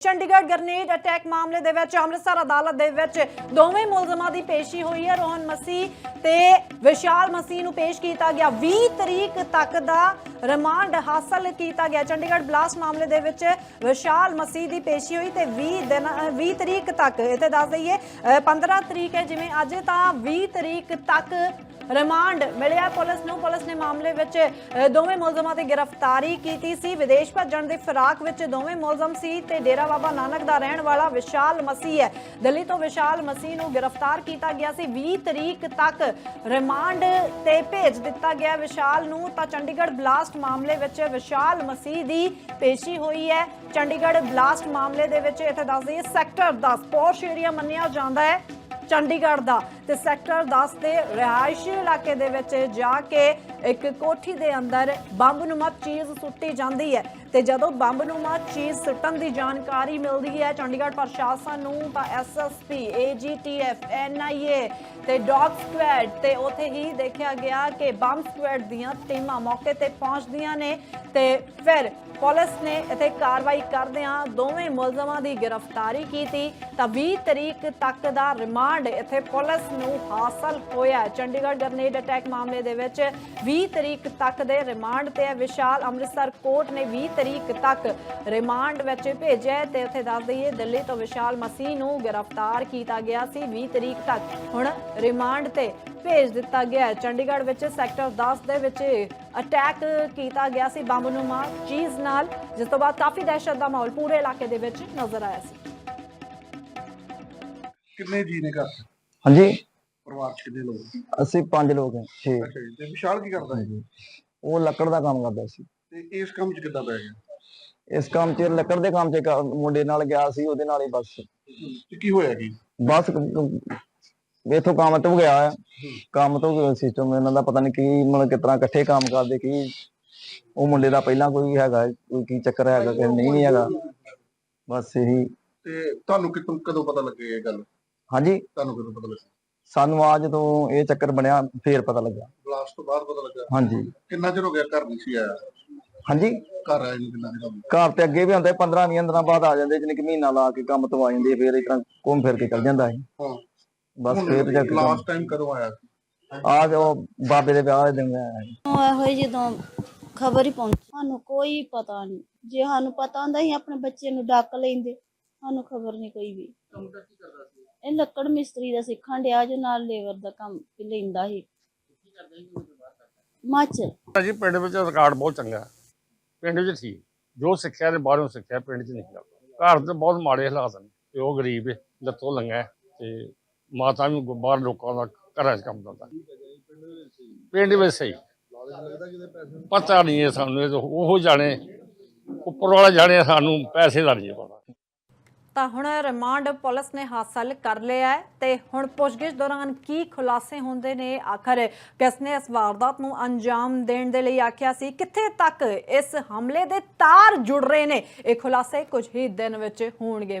Chandigarh grenade attack ਮਾਮਲੇ ਦੇ ਵਿੱਚ ਅੰਮ੍ਰਿਤਸਰ ਅਦਾਲਤ ਦੇ ਵਿੱਚ ਦੋਵੇਂ ਮੁਲਜ਼ਮਾਂ ਦੀ ਪੇਸ਼ੀ ਹੋਈ ਹੈ। ਰੋਹਨ ਮਸੀਹ ਤੇ ਵਿਸ਼ਾਲ ਮਸੀਹ ਨੂੰ ਪੇਸ਼ ਕੀਤਾ ਗਿਆ। 20 ਤਰੀਕ ਤੱਕ ਦਾ ਰਿਮਾਂਡ ਹਾਸਲ ਕੀਤਾ ਗਿਆ। ਚੰਡੀਗੜ੍ਹ ਬਲਾਸਟ ਮਾਮਲੇ ਦੇ ਵਿੱਚ ਵਿਸ਼ਾਲ ਮਸੀਹ ਦੀ ਪੇਸ਼ੀ ਹੋਈ ਤੇ 20 ਦਿਨ ਅ, 20 ਤਰੀਕ ਤੱਕ। ਇੱਥੇ ਦੱਸ ਦਈਏ ਅ, 15 ਤਰੀਕ ਹੈ। ਜਿਵੇਂ ਅੱਜ ਤਾਂ 20 ਤਰੀਕ ਤੱਕ ਰਿਮਾਂਡ ਮਿਲਿਆ। ਪੁਲਿਸ ਨੂੰ, ਪੁਲਿਸ ਨੇ ਮਾਮਲੇ ਵਿੱਚ ਦੋਵੇਂ ਮੁਲਜ਼ਮਾਂ ਤੇ ਗ੍ਰਿਫਤਾਰੀ ਕੀਤੀ ਸੀ। ਵਿਦੇਸ਼ ਭੱਜਣ ਦੇ ਫਿਰਾਕ ਵਿੱਚ ਦੋਵੇਂ ਮੁਲਜ਼ਮ ਸੀ ਤੇ ਡੇਰਾ ਬਾਬਾ ਨਾਨਕ ਦਾ ਰਹਿਣ ਵਾਲਾ ਵਿਸ਼ਾਲ ਮਸੀਹ ਹੈ। ਦਿੱਲੀ ਤੋਂ ਵਿਸ਼ਾਲ ਮਸੀਹ ਨੂੰ ਗ੍ਰਿਫਤਾਰ ਕੀਤਾ ਗਿਆ ਸੀ। 20 ਤਰੀਕ ਤੱਕ ਰਿਮਾਂਡ ਤੇ ਭੇਜ ਦਿੱਤਾ ਗਿਆ ਵਿਸ਼ਾਲ ਨੂੰ। ਤਾਂ ਚੰਡੀਗੜ੍ਹ ਬਲਾਸਟ ਮਾਮਲੇ ਵਿੱਚ ਵਿਸ਼ਾਲ ਮਸੀਹ ਦੀ ਪੇਸ਼ੀ ਹੋਈ ਹੈ। ਚੰਡੀਗੜ੍ਹ ਬਲਾਸਟ ਮਾਮਲੇ ਦੇ ਵਿੱਚ ਇੱਥੇ ਦੱਸ ਦਈਏ ਸੈਕਟਰ 10 ਪੋਸ਼ ਏਰੀਆ ਮੰਨਿਆ ਜਾਂਦਾ ਹੈ। ਚੰਡੀਗੜ੍ਹ ਦਾ। ਤੇ ਸੈਕਟਰ 10 ਦੇ ਰਿਹਾਇਸ਼ੀ ਇਲਾਕੇ ਦੇ ਵਿੱਚ ਜਾ ਕੇ ਇੱਕ ਕੋਠੀ ਦੇ ਅੰਦਰ ਬੰਬਨੁਮਾ ਚੀਜ਼ ਸੁੱਟੀ ਜਾਂਦੀ ਹੈ। ਤੇ ਜਦੋਂ ਬੰਬਨੁਮਾ ਚੀਜ਼ ਸੁੱਟਣ ਦੀ ਜਾਣਕਾਰੀ ਮਿਲਦੀ ਹੈ, ਚੰਡੀਗੜ੍ਹ ਪ੍ਰਸ਼ਾਸਨ ਨੂੰ ਤਾਂ ਐਸਐਸਪੀ ਏਜੀਟੀਐਫ ਐਨਆਈਏ ਤੇ ਡੌਗ ਸਕੁਐਡ ਤੇ ਉਥੇ ਹੀ ਦੇਖਿਆ ਗਿਆ ਕਿ ਬੰਬ ਸਕੁਐਡ ਦੀਆਂ ਟੀਮਾਂ ਮੌਕੇ ਤੇ ਪਹੁੰਚਦੀਆਂ ਨੇ ਤੇ ਫਿਰ ਪੁਲਿਸ ਨੇ ਇੱਥੇ ਕਾਰਵਾਈ ਕਰਦਿਆਂ ਦੋਵੇਂ ਮੁਲਜ਼ਮਾਂ ਦੀ ਗ੍ਰਿਫਤਾਰੀ ਕੀਤੀ। ਤਾਂ 20 ਤਰੀਕ ਤੱਕ ਦਾ ਰਿਮਾਂਡ ਇੱਥੇ ਪੁਲਿਸ ਨੂੰ ਹਾਸਲ ਹੋਇਆ। ਚੰਡੀਗੜ੍ਹ ਗ੍ਰਨੇਡ ਅਟੈਕ ਮਾਮਲੇ ਦੇ ਵਿੱਚ 20 ਤਰੀਕ ਤੱਕ ਦੇ ਰਿਮਾਂਡ ਤੇ ਹੈ। ਵਿਸ਼ਾਲ ਅੰਮ੍ਰਿਤਸਰ ਕੋਰਟ ਨੇ 20 ਤਰੀਕ ਤੱਕ ਰਿਮਾਂਡ ਵਿੱਚ ਭੇਜਿਆ ਤੇ ਇੱਥੇ ਦੱਸ ਦਈਏ ਦਿੱਲੀ ਤੋਂ ਵਿਸ਼ਾਲ ਮਸੀਹ ਨੂੰ ਗ੍ਰਿਫਤਾਰ ਕੀਤਾ ਗਿਆ ਸੀ 20 ਤਰੀਕ ਤੱਕ ਹੁਣ ਰਿਮਾਂਡ ਤੇ ਭੇਜ ਦਿੱਤਾ ਗਿਆ ਚੰਡੀਗੜ੍ਹ ਵਿੱਚ ਸੈਕਟਰ 10 ਦੇ ਵਿੱਚ ਅਟੈਕ ਕੀਤਾ ਗਿਆ ਸੀ ਬੰਬਨੁਮਾ ਚੀਜ਼ ਨਾਲ ਜਿਸ ਤੋਂ ਬਾਅਦ ਕਾਫੀ ਦਹਿਸ਼ਤ ਦਾ ਮਾਹੌਲ ਪੂਰੇ ਇਲਾਕੇ ਦੇ ਵਿੱਚ ਨਜ਼ਰ ਆਇਆ ਸੀ ਕਿੰਨੇ ਜੀ ਨੇ ਘਰ? ਹਾਂਜੀ ਪਰਿਵਾਰ ਚ ਕਿੰਨੇ ਲੋਕ? ਅਸੀਂ ਪੰਜ ਲੋਕ ਹਾਂ ਛੇ। ਅੱਛਾ ਜੀ ਤੇ ਵਿਸ਼ਾਲ ਕੀ ਕਰਦਾ ਹੈ? ਉਹ ਲੱਕੜ ਦਾ ਕੰਮ ਕਰਦਾ ਸੀ। ਤੇ ਇਸ ਕੰਮ ਚ ਕਿੱਦਾਂ ਪੈ ਗਿਆ? ਇਸ ਕੰਮ 'ਚ ਲੱਕੜ ਦੇ ਕੰਮ 'ਚ ਮੁੰਡੇ ਨਾਲ ਗਿਆ ਸੀ ਉਹਦੇ ਨਾਲ ਹੀ ਬਸ। ਤੇ ਕੀ ਹੋਇਆ ਕੀ? ਬਸ ਇਥੋਂ ਕੰਮ ਤੋਂ ਗਿਆ ਆ। ਕੰਮ ਤੋਂ ਸਿਸਟਮ ਇਹਨਾਂ ਦਾ ਪਤਾ ਨਹੀਂ ਕੀ ਮਤਲਬ ਤਰ੍ਹਾਂ ਇਕੱਠੇ ਕੰਮ ਕਰਦੇ ਕੀ ਉਹ ਮੁੰਡੇ ਦਾ ਪਹਿਲਾਂ ਕੋਈ ਹੈਗਾ ਕੋਈ ਕੀ ਚੱਕਰ ਹੈਗਾ ਕਿ ਨਹੀਂ ਨਹੀਂ ਹੈਗਾ। ਬਸ ਇਹੀ। ਤੇ ਤੁਹਾਨੂੰ ਕਿਤੋਂ ਕਦੋਂ ਪਤਾ ਲੱਗੇ ਇਹ ਗੱਲ? ਹਾਂਜੀ। ਤੁਹਾਨੂੰ ਕਦੋਂ ਪਤਾ ਲੱਗਾ? ਸਾਨੂੰ ਆ ਜਦੋਂ ਇਹ ਚੱਕਰ ਬਣਿਆ ਫੇਰ ਪਤਾ ਲੱਗਾ ਬਲਾਸਟ ਤੋਂ ਬਾਅਦ ਪਤਾ ਲੱਗਾ ਹਾਂਜੀ। ਕਿੰਨਾ ਚਿਰ ਹੋ ਗਿਆ ਘਰ ਨਹੀਂ ਸੀ ਆਇਆ? ਹਾਂਜੀ। ਘਰ ਆਏ ਨੂੰ ਕਿੰਨਾ ਚਿਰ ਹੋ ਗਿਆ? ਘਰ ਤੇ ਅੱਗੇ ਵੀ ਹੁੰਦੇ 15 20 ਦਿਨਾਂ ਬਾਅਦ ਆ ਜਾਂਦੇ ਜਿਵੇਂ ਕਿ ਮਹੀਨਾ ਲਾ ਕੇ ਕੰਮ ਤੋਂ ਆ ਜਾਂਦੇ ਫੇਰ ਇਸ ਤਰ੍ਹਾਂ ਘੁੰਮ ਫਿਰ ਕੇ ਚੱਲ ਜਾਂਦਾ ਸੀ। ਹਾਂ। ਬਸ ਫੇਰ ਜਾ ਕੇ ਲਾਸਟ ਟਾਈਮ ਕਦੋਂ ਆਇਆ ਸੀ? ਆ ਜੋ ਬਾਬੇ ਦੇ ਵਿਆਹ ਦੇ ਦਿਨ ਆਇਆ ਸੀ। ਉਹ ਇਹੋ ਹੀ ਜਦੋਂ ਖਬਰ ਹੀ ਪਹੁੰਚੀ ਸਾਨੂੰ ਕੋਈ ਪਤਾ ਨਹੀਂ। ਜੇ ਸਾਨੂੰ ਪਤਾ ਹੁੰਦਾ ਸੀ ਆਪਣੇ ਬੱਚੇ ਨੂੰ ਡੱਕ ਲੈਂਦੇ ਸਾਨੂੰ ਖਬਰ ਨਹੀਂ ਕੋਈ ਵੀ। ਇਹ ਲੱਕੜ ਮਿਸਤਰੀ ਦਾ ਸਿੱਖਣ ਡਿਆ ਜੋ ਨਾਲ ਲੇਬਰ ਦਾ ਕੰਮ ਵੀ ਲੈਂਦਾ ਸੀ। ਹਿਮਾਚਲ ਜੀ ਪਿੰਡ ਵਿੱਚ ਰਿਕਾਰਡ ਬਹੁਤ ਚੰਗਾ ਹੈ। ਪਿੰਡ ਵਿੱਚ ਠੀਕ। ਜੋ ਸਿੱਖਿਆ ਤੇ ਬਾਹਰੋਂ ਸਿੱਖਿਆ ਪਿੰਡ 'ਚ ਨਹੀਂ ਘਰ ਤੇ ਬਹੁਤ ਮਾੜੇ ਹਾਲਾਤ ਨੇ ਤੇ ਉਹ ਗਰੀਬ ਹੈ ਲੱਤੋਂ ਲੰਗਾ ਤੇ ਮਾਤਾ ਵੀ ਬਾਹਰ ਲੋਕਾਂ ਦਾ ਘਰਾਂ 'ਚ ਕੰਮ ਕਰਦਾ ਪਿੰਡ ਵਿੱਚ ਸਹੀ। ਪਤਾ ਨਹੀਂ ਹੈ ਸਾਨੂੰ ਇਹ ਤਾਂ ਉਹ ਜਾਣੇ ਉੱਪਰ ਵਾਲਾ ਜਾਣੇ ਸਾਨੂੰ ਪੈਸੇ ਦਾ ਨਹੀਂ ਪਤਾ। ਤਾਂ ਹੁਣ ਰਿਮਾਂਡ ਪੁਲਿਸ ਨੇ ਹਾਸਲ ਕਰ ਲਿਆ ਹੈ ਤੇ ਹੁਣ ਪੁੱਛਗਿੱਛ ਦੌਰਾਨ ਕੀ ਖੁਲਾਸੇ ਹੁੰਦੇ ਨੇ? ਆਖਰ ਕਿਸ ਨੇ ਇਸ ਵਾਰਦਾਤ ਨੂੰ ਅੰਜਾਮ ਦੇਣ ਦੇ ਲਈ ਆਖਿਆ ਸੀ? ਕਿੱਥੇ ਤੱਕ ਇਸ ਹਮਲੇ ਦੇ ਤਾਰ ਜੁੜ ਰਹੇ ਨੇ? ਇਹ ਖੁਲਾਸੇ ਕੁਝ ਹੀ ਦਿਨ ਵਿੱਚ ਹੋਣਗੇ।